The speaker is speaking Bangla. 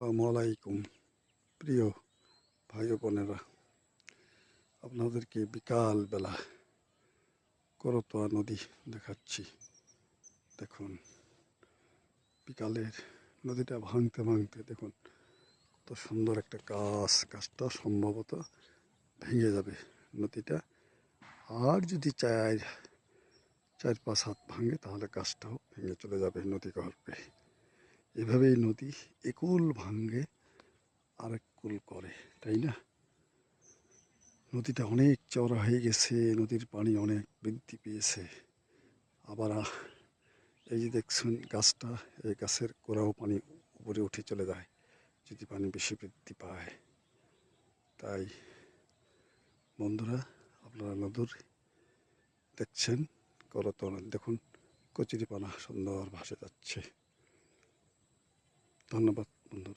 আসসালামু আলাইকুম প্রিয় ভাই বোনেরা। আপনাদেরকে বিকাল বেলা করতোয়া নদী দেখাচ্ছি। দেখুন, বিকালের নদীটা ভাঙতে ভাঙতে দেখুন, কত সুন্দর একটা গাছ, গাছটা সম্ভবত ভেঙে যাবে নদীটা। আর যদি চার চার পাঁচ হাত ভাঙে তাহলে গাছটাও ভেঙে চলে যাবে নদী গর্ভে এভাবেই নদী একুল ভাঙ্গে আরেক কুল করে, তাই না? নদীটা অনেক চওড়া হয়ে গেছে, নদীর পানি অনেক বৃদ্ধি পেয়েছে। আবার এই যে দেখছেন গাছটা, এই গাছের গোড়াও পানি উপরে উঠে চলে যায়, যদি পানি বেশি বৃদ্ধি পায়। তাই বন্ধুরা, আপনারা নদুর দেখছেন করতন দেখুন, কচুরিপানা সুন্দর ভাসে যাচ্ছে। ধন্যবাদ।